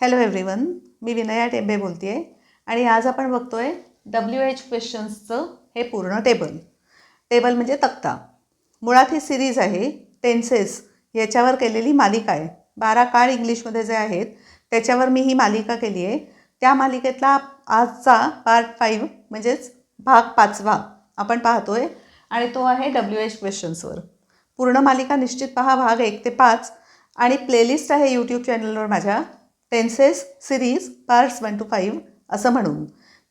Hello everyone मी विनया टेंबे बोलते आहे आणि आज आपण बघतो आहे डब्ल्यू एच क्वेश्चन्सचं हे पूर्ण टेबल टेबल म्हणजे तक्ता. मुळात ही सिरीज आहे टेन्सेस याच्यावर केलेली मालिका आहे. बारा काळ इंग्लिशमध्ये जे आहेत त्याच्यावर मी ही मालिका केली आहे. त्या मालिकेतला आजचा पार्ट फाईव्ह म्हणजेच भाग पाचवा आपण पाहतो आहे आणि तो आहे डब्ल्यू एच क्वेश्चन्सवर पूर्ण मालिका निश्चित पहा भाग एक ते पाच. आणि प्लेलिस्ट आहे यूट्यूब चॅनलवर माझ्या. Tenses series parts one two five असं म्हणून.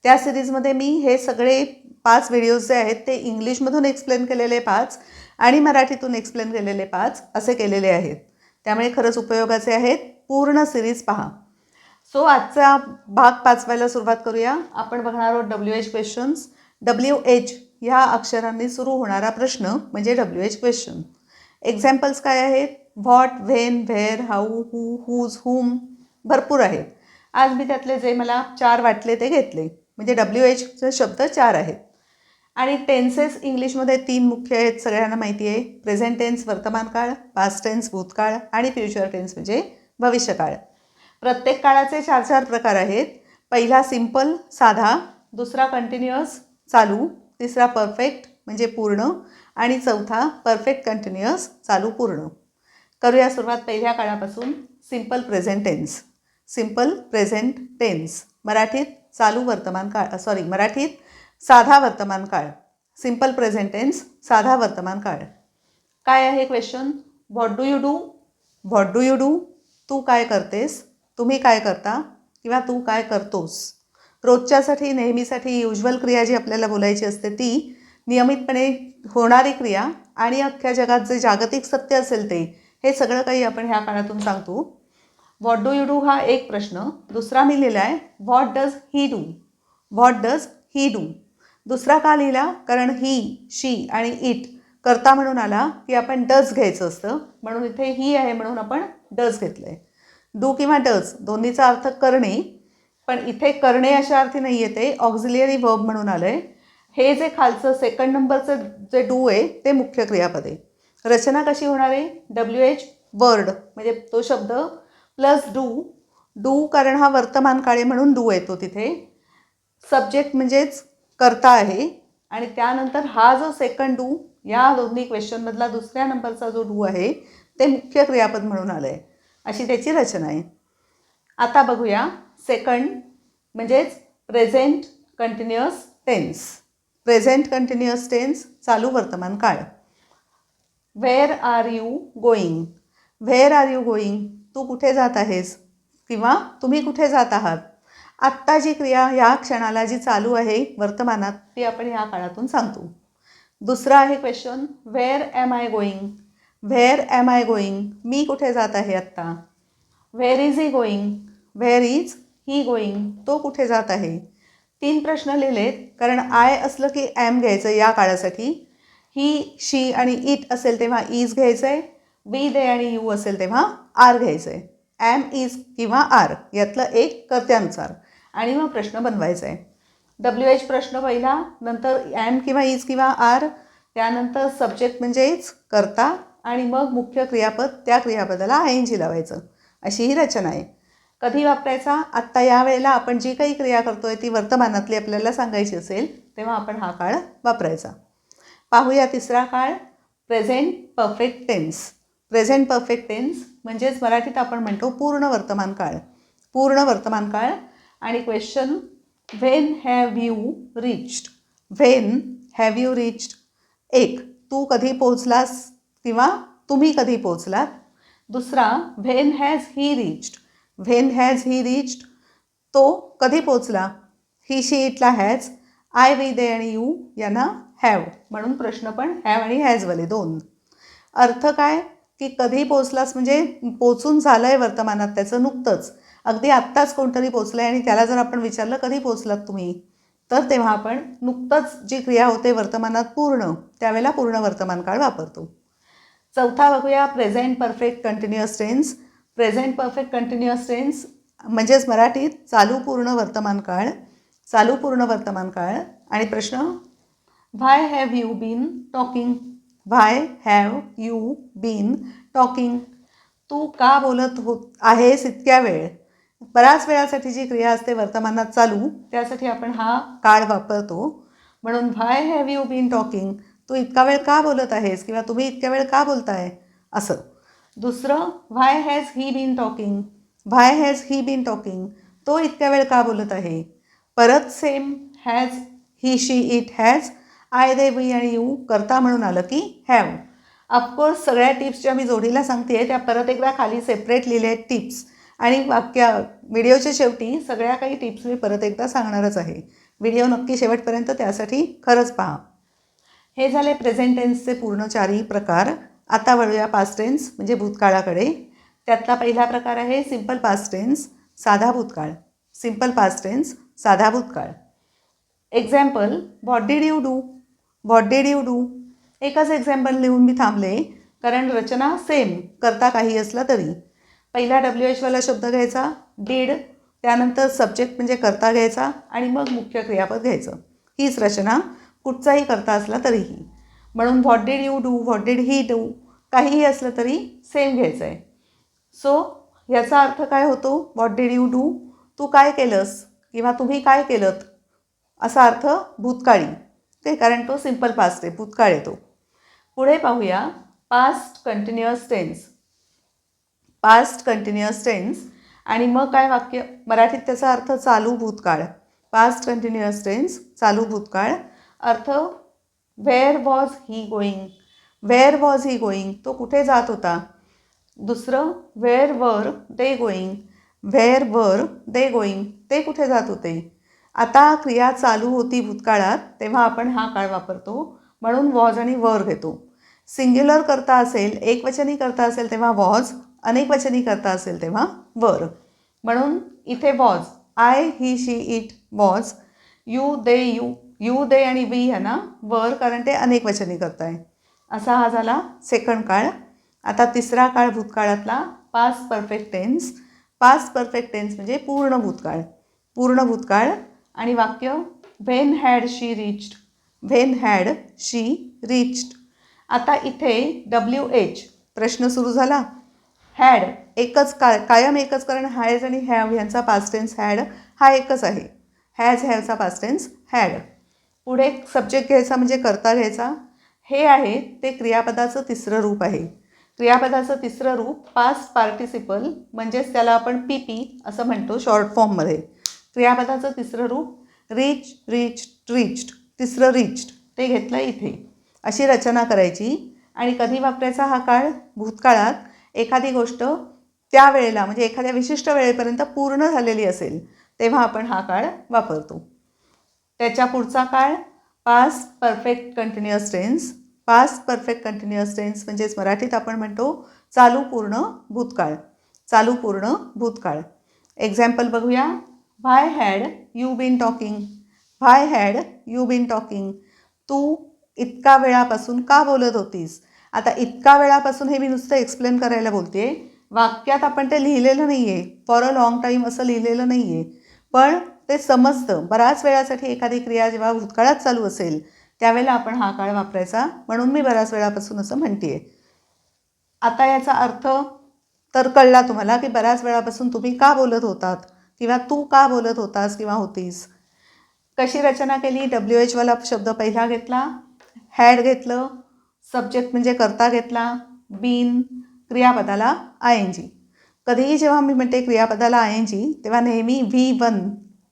त्या सिरीजमध्ये मी हे सगळे पाच व्हिडिओज जे आहेत ते इंग्लिशमधून एक्सप्लेन केलेले पाच आणि मराठीतून एक्सप्लेन केलेले पाच असे केलेले आहेत. त्यामुळे खरंच उपयोगाचे आहेत. पूर्ण सिरीज पहा. सो आजचा भाग पाचवायला सुरुवात करूया. आपण बघणार आहोत W H questions W H ह्या अक्षरांनी सुरू होणारा प्रश्न म्हणजे डब्ल्यू एच क्वेश्चन एक्झाम्पल्स काय आहेत? What when where how who whose whom भरपूर आहेत आज मी त्यातले जे मला चार वाटले ते घेतले. म्हणजे डब्ल्यू एचचे शब्द चार आहेत आणि टेन्सेस इंग्लिशमध्ये तीन मुख्य आहेत सगळ्यांना माहिती आहे. प्रेझेंट टेन्स वर्तमान काळ पास्ट टेन्स भूतकाळ आणि फ्युचर टेन्स म्हणजे भविष्यकाळ. प्रत्येक काळाचे चार चार प्रकार आहेत. पहिला सिंपल साधा दुसरा कंटिन्युअस चालू तिसरा परफेक्ट म्हणजे पूर्ण आणि चौथा परफेक्ट कंटिन्युअस चालू पूर्ण. करूया सुरुवात पहिल्या काळापासून. Simple present tense simple present tense मराठीत चालू वर्तमान काळ सॉरी मराठीत साधा वर्तमान काळ. सिंपल प्रेझेंट टेन्स साधा वर्तमान काळ. काय आहे question what do you do what do you do तू काय करतेस? तुम्ही काय करता? किंवा तू काय करतोस? रोजच्यासाठी नेहमीसाठी युजल क्रिया जी आपल्याला बोलायची असते ती नियमितपणे होणारी क्रिया आणि अख्ख्या जगात जे जागतिक सत्य असेल ते हे सगळं काही आपण ह्या काळातून सांगतो. व्हॉट डू यू डू हा एक प्रश्न. दुसरा मी लिहिला आहे what does he do what does he do दुसरा का लिहिला? कारण ही शी आणि इट करता म्हणून आला की आपण डज घ्यायचं असतं. म्हणून इथे ही आहे म्हणून आपण डज घेतलं आहे डू किंवा डज दोन्हीचा अर्थ करणे. पण इथे करणे अशा अर्थी नाही येते. ऑक्झिलियरी वर्ब म्हणून आलं आहे हे जे खालचं सेकंड नंबरचं जे डू आहे ते मुख्य क्रियापद. आहे रचना कशी होणार आहे? डब्ल्यू एच वर्ड म्हणजे तो शब्द प्लस डू डू कारण हा वर्तमान काळे म्हणून डू येतो तिथे. सब्जेक्ट म्हणजेच करता आहे. आणि त्यानंतर हा जो सेकंड डू या दोन्ही क्वेश्चनमधला दुसऱ्या नंबरचा जो डू आहे ते मुख्य क्रियापद म्हणून आलं आहे अशी त्याची रचना आहे. आता बघूया. सेकंड म्हणजेच present continuous tense present continuous tense चालू वर्तमान काळ. Where are you going where are you going तू कुठे जात आहेस? किंवा तुम्ही कुठे जात आहात? आत्ता जी क्रिया या क्षणाला जी चालू आहे वर्तमानात ती आपण ह्या काळातून सांगतो. दुसरा आहे question where am I going where am I going मी कुठे जात आहे आत्ता? Where is he going where is he going तो कुठे जात आहे? तीन प्रश्न लिहिलेत कारण आय असलं की ॲम घ्यायचं या काळासाठी. ही शी आणि इट असेल तेव्हा इज घ्यायचं आहे दे आणि यू असेल तेव्हा आर घ्यायचं आहे ॲम इज किंवा आर यातलं एक कर्त्यानुसार. आणि मग प्रश्न बनवायचा आहे डब्ल्यू एच प्रश्न पहिला नंतर ॲम किंवा इज किंवा आर त्यानंतर सब्जेक्ट म्हणजेच करता आणि मग मुख्य क्रियापद त्या क्रियापदाला आय एन जी लावायचं. अशी ही रचना आहे. कधी वापरायचा? आत्ता या वेळेला आपण जी काही क्रिया करतो आहे ती वर्तमानातली आपल्याला सांगायची असेल तेव्हा आपण हा काळ वापरायचा. पाहूया तिसरा काळ present perfect tense present perfect tense म्हणजेच मराठीत आपण म्हणतो पूर्ण वर्तमान काळ. पूर्ण वर्तमान काळ आणि question when have you reached when have you reached एक तू कधी पोचलास किंवा तुम्ही कधी पोचलात दुसरा when has he reached when has he reached तो कधी पोचला ही शी इटला हॅज आय वी दे आणि यू यांना हॅव म्हणून प्रश्न पण हॅव आणि हॅजवाले दोन. अर्थ काय? की कधी पोचलास म्हणजे पोचून झालं आहे वर्तमानात त्याचं नुकतंच. अगदी आत्ताच कोणतरी पोचलं आहे आणि त्याला जर आपण विचारलं कधी पोचलात तुम्ही? तर तेव्हा आपण नुकतंच जी क्रिया होते वर्तमानात पूर्ण त्यावेळेला पूर्ण वर्तमान काळ वापरतो. चौथा बघूया present perfect continuous tense present perfect continuous tense म्हणजेच मराठीत चालू पूर्ण वर्तमान काळ चालू पूर्ण वर्तमान काळ आणि प्रश्न why have you been talking why have you been talking तू का बोलत हो आहेस इतक्या वेळ? बऱ्याच वेळासाठी जी क्रिया असते वर्तमानात चालू त्यासाठी आपण हा काळ वापरतो. म्हणून why have you been talking तू इतका वेळ का बोलत आहेस? किंवा तुम्ही इतक्या वेळ का बोलताय? असं. दुसरं why has he been talking why has he been talking तो इतक्या वेळ का बोलत आहे? परत same has he she it has I they we आणि यू करता म्हणून आलं की हॅव ऑफकोर्स सगळ्या टिप्स ज्या मी जोडीला सांगते त्या परत एकदा खाली सेपरेट लिहिल्या आहेत टिप्स आणि वाक्य व्हिडिओच्या शेवटी सगळ्या काही टिप्स मी परत एकदा सांगणारच आहे. व्हिडिओ नक्की शेवटपर्यंत त्यासाठी खरंच पहा. हे झाले प्रेझेंट टेन्सचे पूर्ण चारही प्रकार. आता वळूया पास्ट टेन्स म्हणजे भूतकाळाकडे. त्यातला पहिला प्रकार आहे सिंपल पास्ट टेन्स साधा भूतकाळ. सिंपल पास्ट टेन्स साधा भूतकाळ. Example what did you do what did you do एकच एक्झाम्पल लिहून मी थांबले. कारण रचना सेम करता काही असला तरी. पहिला डब्ल्यू एचवाला शब्द घ्यायचा डीड त्यानंतर सब्जेक्ट म्हणजे करता घ्यायचा आणि मग मुख्य क्रियापद घ्यायचं. हीच रचना कुठचाही करता असला तरीही. म्हणून what did you do what did he do काहीही असलं तरी सेम घ्यायचं आहे सो याचा अर्थ काय होतो? व्हॉट डीड यू डू तू काय केलंस? किंवा तुम्ही काय केलं असा अर्थ भूतकाळी. ते कारण तो सिंपल पास्ट आहे भूतकाळ येतो पुढे पाहूया past continuous tense past continuous tense आणि मग काय वाक्य? मराठीत त्याचा अर्थ चालू भूतकाळ. पास्ट कंटिन्युअस टेन्स चालू भूतकाळ. अर्थ where was he going where was he going तो कुठे जात होता? दुसरं वेअर वर दे गोईंग वेअर वर दे गोईंग ते कुठे जात होते? आता क्रिया चालू होती भूतकाळात तेव्हा आपण हा काळ वापरतो म्हणून वॉज आणि वर घेतो. सिंग्युलर करता असेल एकवचनी करता असेल तेव्हा वॉज अनेकवचनी करता असेल तेव्हा वर. म्हणून इथे was I he she it was you they you you they आणि वी ह्या ना वर कारण ते अनेकवचनी करताय. असा हा झाला सेकंड काळ. आता तिसरा काळ भूतकाळातला past perfect tense past perfect tense म्हणजे पूर्ण भूतकाळ. पूर्ण भूतकाळ आणि वाक्य when had she reached when had she reached आता इथे डब्ल्यू एच प्रश्न सुरू झाला. हॅड एकच का कायम एकच कारण हॅज आणि हॅव ह्यांचा पास्ट टेन्स हॅड हा एकच आहे. हॅज हॅवचा पास्ट टेन्स हॅड पुढे सब्जेक्ट घ्यायचा म्हणजे करता घ्यायचा. हे आहे ते क्रियापदाचं तिसरं रूप आहे. क्रियापदाचं तिसरं रूप पास्ट पार्टिसिपल म्हणजेच त्याला आपण पी पी असं म्हणतो शॉर्ट फॉर्ममध्ये क्रियापदाचं तिसरं रूप रिच रिच रिच्ड तिसरं रिच्ड ते घेतलं इथे. अशी रचना करायची. आणि कधी वापरायचा हा काळ? भूतकाळात. एखादी गोष्ट त्या वेळेला म्हणजे एखाद्या विशिष्ट वेळेपर्यंत पूर्ण झालेली असेल तेव्हा आपण हा काळ वापरतो. त्याच्या पुढचा काळ past perfect continuous tense past perfect continuous tense म्हणजेच मराठीत आपण म्हणतो चालू पूर्ण भूतकाळ. चालू पूर्ण भूतकाळ. एक्झाम्पल बघूया. Why had you been talking why had you been talking तू इतका वेळापासून का बोलत होतीस? आता इतका वेळापासून हे मी नुसतं एक्सप्लेन करायला बोलते. वाक्यात आपण ते लिहिलेलं नाही आहे फॉर अ लाँग टाईम असं लिहिलेलं नाही आहे पण ते समजतं. बऱ्याच वेळासाठी एखादी क्रिया जेव्हा भूतकाळात चालू असेल त्यावेळेला आपण हा काळ वापरायचा. म्हणून मी बऱ्याच वेळापासून असं म्हणते आता याचा अर्थ तर कळला तुम्हाला की बऱ्याच वेळापासून तुम्ही का बोलत होतात? किंवा तू का बोलत होतास किंवा होतीस? कशी रचना केली? डब्ल्यू एचवाला शब्द पहिला घेतला हॅड घेतलं सब्जेक्ट म्हणजे करता घेतला बीन क्रियापदाला आय एन जी कधीही जेव्हा मी म्हणते क्रियापदाला आय एन जी तेव्हा नेहमी व्ही वन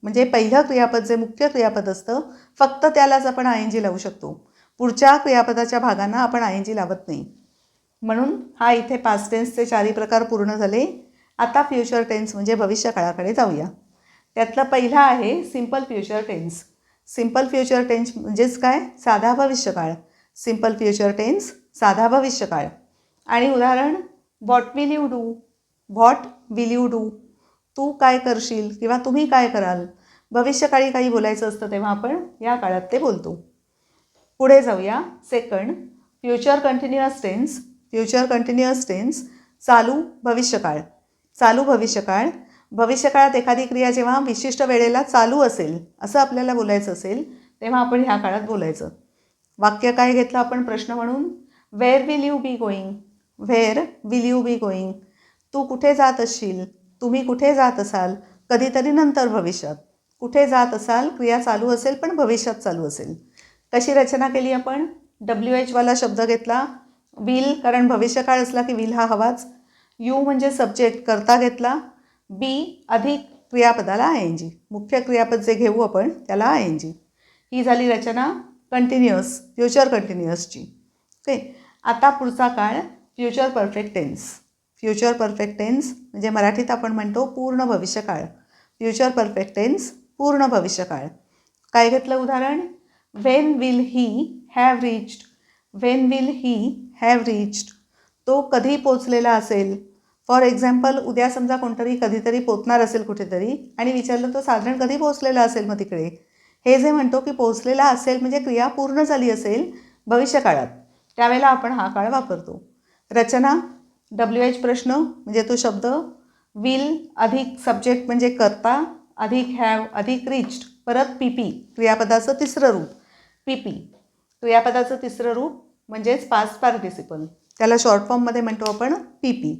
म्हणजे पहिलं क्रियापद जे मुख्य क्रियापद असतं फक्त त्यालाच आपण आय एन जी लावू शकतो. पुढच्या क्रियापदाच्या भागांना आपण आय एन जी लावत नाही. म्हणून हा इथे पाच टेन्सचे चारही प्रकार पूर्ण झाले. आता फ्युचर टेन्स म्हणजे भविष्य काळाकडे जाऊया. त्यातला पहिला आहे simple future tense simple future tense म्हणजेच काय? साधा भविष्यकाळ. सिंपल फ्युचर टेन्स साधा भविष्यकाळ. आणि उदाहरण what will you do what will you do तू काय करशील किंवा तुम्ही काय कराल? भविष्यकाळी काही बोलायचं असतं तेव्हा आपण या काळात ते बोलतो. पुढे जाऊया. Second future continuous tense future continuous tense चालू भविष्यकाळ. चालू भविष्यकाळ. भविष्यकाळात एखादी क्रिया जेव्हा विशिष्ट वेळेला चालू असेल असं आपल्याला बोलायचं असेल तेव्हा आपण ह्या काळात बोलायचं. वाक्य काय घेतलं आपण प्रश्न म्हणून? Where will you be going where will you be going तू कुठे जात असशील? तुम्ही कुठे जात असाल? कधीतरी नंतर भविष्यात. कुठे जात असाल? क्रिया चालू असेल पण भविष्यात चालू असेल. कशी रचना केली आपण? डब्ल्यू एचवाला शब्द घेतला. विल कारण भविष्यकाळ असला की विल हा हवाच. यू म्हणजे सब्जेक्ट करता घेतला बी अधिक क्रियापदाला आय एन जी मुख्य क्रियापद जे घेऊ आपण त्याला आय एन जी ही झाली रचना कंटिन्युअस फ्युचर कंटिन्युअसची ओके? आता पुढचा काळ future perfect tense future perfect tense म्हणजे मराठीत आपण म्हणतो पूर्ण भविष्यकाळ. फ्युचर परफेक्ट टेन्स पूर्ण भविष्यकाळ. काय घेतलं उदाहरण? When will he have reached when will he have reached तो कधी पोचलेला असेल. फॉर एक्झाम्पल उद्या समजा कोणतरी कधीतरी पोचणार असेल कुठेतरी आणि विचारलं तो साधारण कधी पोचलेला असेल मग तिकडे. हे जे म्हणतो की पोचलेला असेल म्हणजे क्रिया पूर्ण झाली असेल भविष्यकाळात. त्यावेळेला आपण हा काळ वापरतो. रचना डब्ल्यू एच प्रश्न म्हणजे तो शब्द विल अधिक सब्जेक्ट म्हणजे करता अधिक हॅव अधिक रिच्ड परत पी पी क्रियापदाचं तिसरं रूप. पी पी क्रियापदाचं तिसरं रूप म्हणजेच पास्ट पार्टिसिपल त्याला शॉर्ट फॉर्ममध्ये म्हणतो आपण पी पी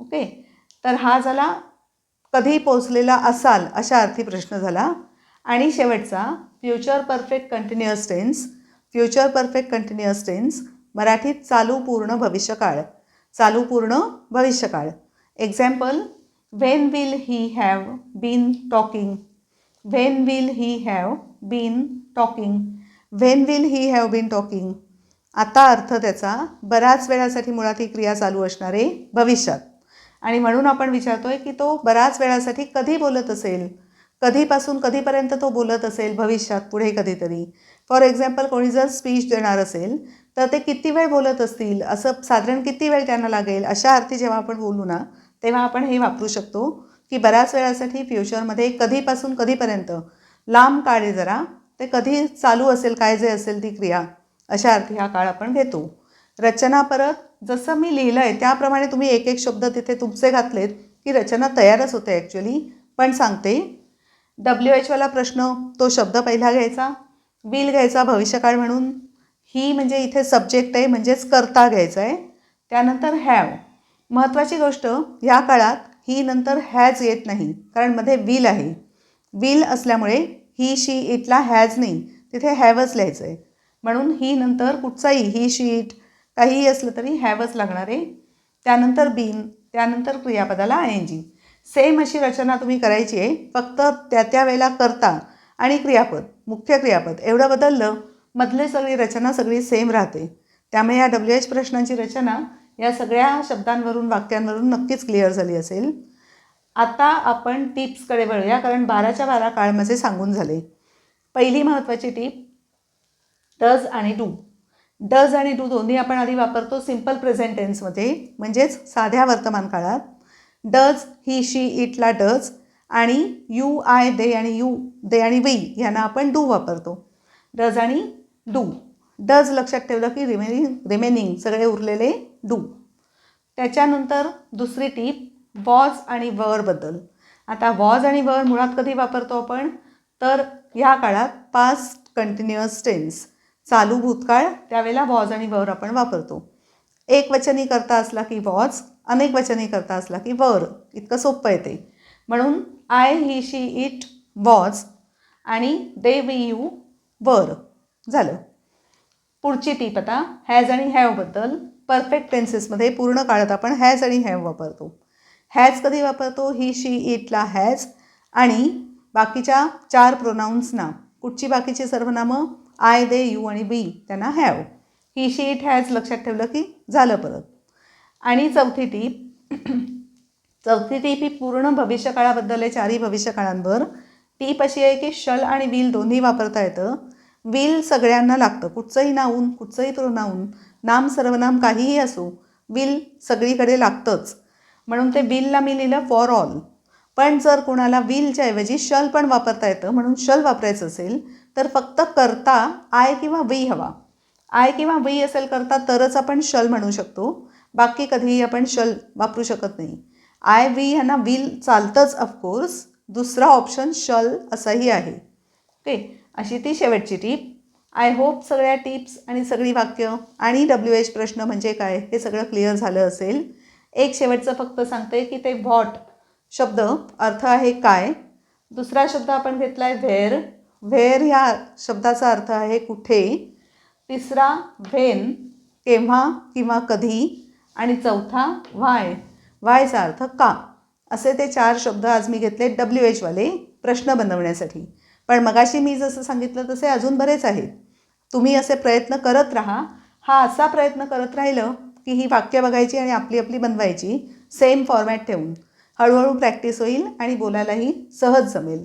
ओके तर हा झाला कधी पोचलेला असाल अशा अर्थी प्रश्न झाला. आणि शेवटचा future perfect continuous tense future perfect continuous tense मराठीत चालू पूर्ण भविष्यकाळ. चालू पूर्ण भविष्यकाळ. Example when will he have been talking when will he have been talking when will he have been talking आता अर्थ त्याचा बऱ्याच वेळासाठी मुळात ही क्रिया चालू असणार आहे भविष्यात. आणि म्हणून आपण विचारतो आहे की तो बऱ्याच वेळासाठी कधी बोलत असेल? कधीपासून कधीपर्यंत तो बोलत असेल भविष्यात पुढे कधीतरी? फॉर एक्झाम्पल कोणी जर स्पीच देणार असेल तर ते किती वेळ बोलत असतील? असं साधारण किती वेळ त्यांना लागेल? अशा अर्थी जेव्हा आपण बोलू ना तेव्हा आपण हे वापरू शकतो की बऱ्याच वेळासाठी फ्युचरमध्ये कधीपासून कधीपर्यंत? लांब काळ आहे जरा ते कधी चालू असेल काय जे असेल ती क्रिया अशा अर्थी हा काळ आपण घेतो. रचना परत जसं मी लिहिलं आहे त्याप्रमाणे तुम्ही एक एक शब्द तिथे तुमचे घातलेत की रचना तयारच होते ॲक्च्युली पण सांगते. डब्ल्यू एचवाला प्रश्न तो शब्द पहिला घ्यायचा. विल घ्यायचा भविष्यकाळ म्हणून. ही म्हणजे इथे सब्जेक्ट आहे म्हणजेच करता घ्यायचा आहे त्यानंतर हॅव महत्त्वाची गोष्ट ह्या काळात ही नंतर हॅज येत नाही कारण मध्ये विल आहे. विल असल्यामुळे ही शी इटला हॅज नाही. तिथे हॅवच लिहायचं आहे म्हणून ही नंतर कुठचाही ही शीट काहीही असलं तरी हॅवच लागणार आहे. त्यानंतर बीन त्यानंतर क्रियापदाला आय एन जी सेम अशी रचना तुम्ही करायची आहे. फक्त त्या त्या वेळेला करता आणि क्रियापद मुख्य क्रियापद एवढं बदललं मधले सगळी रचना सगळी सेम राहते. त्यामुळे या डब्ल्यू एच प्रश्नांची रचना या सगळ्या शब्दांवरून वाक्यांवरून नक्कीच क्लिअर झाली असेल. आता आपण टिप्सकडे वळूया कारण बाराच्या बारा काळ माझे सांगून झाले. पहिली महत्त्वाची टीप डज आणि डू. डज आणि डू दोन्ही आपण आधी वापरतो सिंपल प्रेझेंट टेन्समध्ये म्हणजेच साध्या वर्तमान काळात. डज ही शी इटला डज आणि यू आय दे आणि यू दे आणि वी यांना आपण डू वापरतो. डज आणि डू. डज लक्षात ठेवलं की रिमेनिंग रिमेनिंग सगळे उरलेले डू. त्याच्यानंतर दुसरी टीप वॉज आणि वरबद्दल आता वॉज आणि वर मुळात कधी वापरतो आपण? तर ह्या काळात पास्ट कंटिन्युअस टेन्स. चालू भूतकाळ त्यावेळेला वॉज आणि वर आपण वापरतो. एक वचनी करता असला की वॉज अनेक वचनी करता असला की वर. इतकं सोपं येते म्हणून I he she it was आणि दे वी यू वर झालं. पुढची टीप आता हॅज आणि हॅवबद्दल परफेक्ट टेन्सेसमध्ये पूर्ण काळात आपण हॅज आणि हॅव वापरतो. हॅज कधी वापरतो? ही शी इटला हॅज आणि बाकीच्या चार प्रोनाऊन्सना कुठची बाकीची सर्वनामं? आय दे यू आणि बी त्यांना have he she it has लक्षात ठेवलं की झालं परत. आणि चौथी टीप चौथी टीप ही पूर्ण भविष्यकाळाबद्दल आहे चारही भविष्यकाळांवर. टीप अशी आहे की शल आणि विल दोन्ही वापरता येतं. विल सगळ्यांना लागतं कुठचंही नाऊन कुठचंही प्रोनाऊन नाम सर्वनाम काहीही असो विल सगळीकडे लागतंच. म्हणून ते विलला मी लिहिलं फॉर ऑल पण जर कोणाला विलच्या ऐवजी शल पण वापरता येतं म्हणून शल वापरायचं असेल तर फक्त करता आय किंवा वी हवा. आय किंवा वी असेल करता तरच आपण शल म्हणू शकतो. बाकी कधीही आपण शल वापरू शकत नाही. आय वी ह्यांना विल चालतंच ऑफकोर्स दुसरा ऑप्शन शल असाही आहे. ओके अशी ती शेवटची टीप आय होप सगळ्या टिप्स आणि सगळी वाक्य आणि डब्ल्यू एच प्रश्न म्हणजे काय हे सगळं क्लिअर झालं असेल. एक शेवटचं फक्त सांगते की ते व्हॉट शब्द अर्थ आहे काय. दुसरा शब्द आपण घेतला आहे व्हेअर. व्हेअर ह्या शब्दाचा अर्थ आहे कुठे तिसरा व्हेन केव्हा किंवा कधी. आणि चौथा व्हाय व्हायचा अर्थ का? असे ते चार शब्द आज मी घेतले डब्ल्यू एचवाले प्रश्न बनवण्यासाठी. पण मगाशी मी जसं सांगितलं तसे अजून बरेच आहेत. तुम्ही असे प्रयत्न करत राहा. हा असा प्रयत्न करत राहिलं की ही वाक्य बघायची आणि आपली आपली बनवायची. सेम फॉर्मॅट ठेवून. हळूहळू प्रॅक्टिस होईल आणि बोलायलाही सहज जमेल.